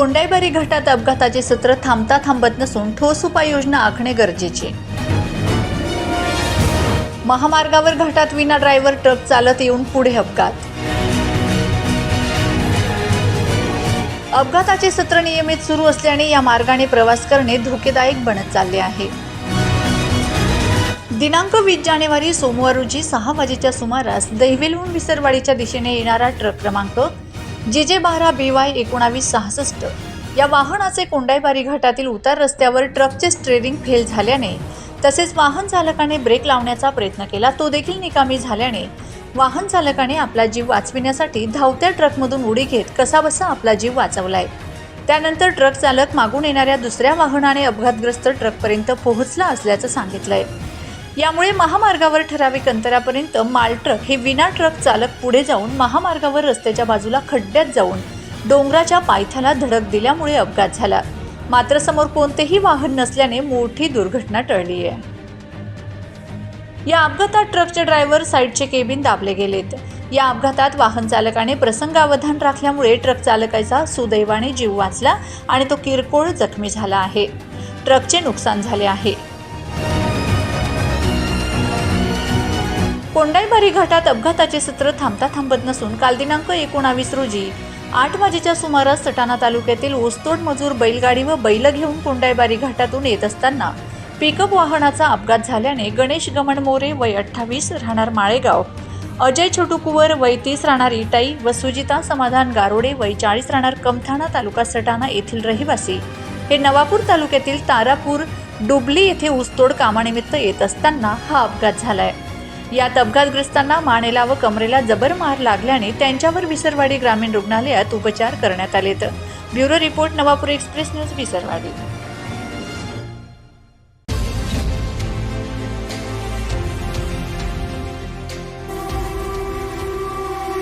कोंडाईबारी घाटात अपघाताचे सत्र थांबता थांबत नसून ठोस उपाययोजना आखणे गरजेचे. महामार्गावर घाटात विना ड्रायव्हर ट्रक चालत येऊन पुढे अपघात. अपघाताचे सत्र नियमित सुरू असल्याने या मार्गाने प्रवास करणे धोकेदायक बनत चालले आहे. दिनांक वीस जानेवारी सोमवार रोजी सहा वाजेच्या सुमारास दैवेलहून विसरवाडीच्या दिशेने येणारा ट्रक क्रमांक जे जे बारा बी वाय एकोणावीस सहासष्ट. या वाहनाचे कोंडाईबारी घाटातील उतार रस्त्यावर ट्रकचे स्टेरिंग फेल झाल्याने तसेच वाहन चालकाने ब्रेक लावण्याचा प्रयत्न केला तो देखील निकामी झाल्याने वाहन चालकाने आपला जीव वाचविण्यासाठी धावत्या ट्रकमधून उडी घेत कसाबसा आपला जीव वाचवलाय. त्यानंतर ट्रक चालक मागून येणाऱ्या दुसऱ्या वाहनाने अपघातग्रस्त ट्रकपर्यंत पोहोचला असल्याचं सांगितलंय. यामुळे महामार्गावर ठराविक अंतरापर्यंत माल ट्रक हे विना ट्रक चालक पुढे जाऊन महामार्गावर रस्त्याच्या बाजूला खड्ड्यात जाऊन डोंगराच्या पायथ्याला धडक दिल्यामुळे अपघात झाला. मात्र समोर कोणतेही वाहन नसल्याने मोठी दुर्घटना टळली आहे. या अपघातात ट्रकचे ड्रायव्हर साईडचे केबिन दाबले गेलेत. या अपघातात वाहन चालकाने प्रसंगावधान राखल्यामुळे ट्रक चालकाचा सुदैवाने जीव वाचला आणि तो किरकोळ जखमी झाला आहे. ट्रकचे नुकसान झाले आहे. कोंडाईबारी घाटात अपघाताचे सत्र थांबता थांबत नसून काल दिनांक एकोणावीस रोजी आठ वाजेच्या सुमारास सटाणा तालुक्यातील ओस्तोड मजूर बैलगाडी व बैल घेऊन कोंडाईबारी घाटातून येत असताना पिकअप वाहनाचा अपघात झाल्याने गणेश गमन मोरे वय अठ्ठावीस राहणार माळेगाव. अजय छोटू कुवर वय तीस राहणार इटाई व सुजिता समाधान गारोडे वय चाळीस राहणार कमठाणा तालुका सटाणा येथील रहिवासी. हे नवापूर तालुक्यातील तारापूर डुबली येथे ऊसतोड कामानिमित्त येत असताना हा अपघात झाला आहे यात अपघातग्रस्तांना मानेला व कमरेला जबर मार लागल्याने त्यांच्यावर विसरवाडी ग्रामीण रुग्णालयात उपचार करण्यात आलेत. Bureau report Navapur express news Visarwadi.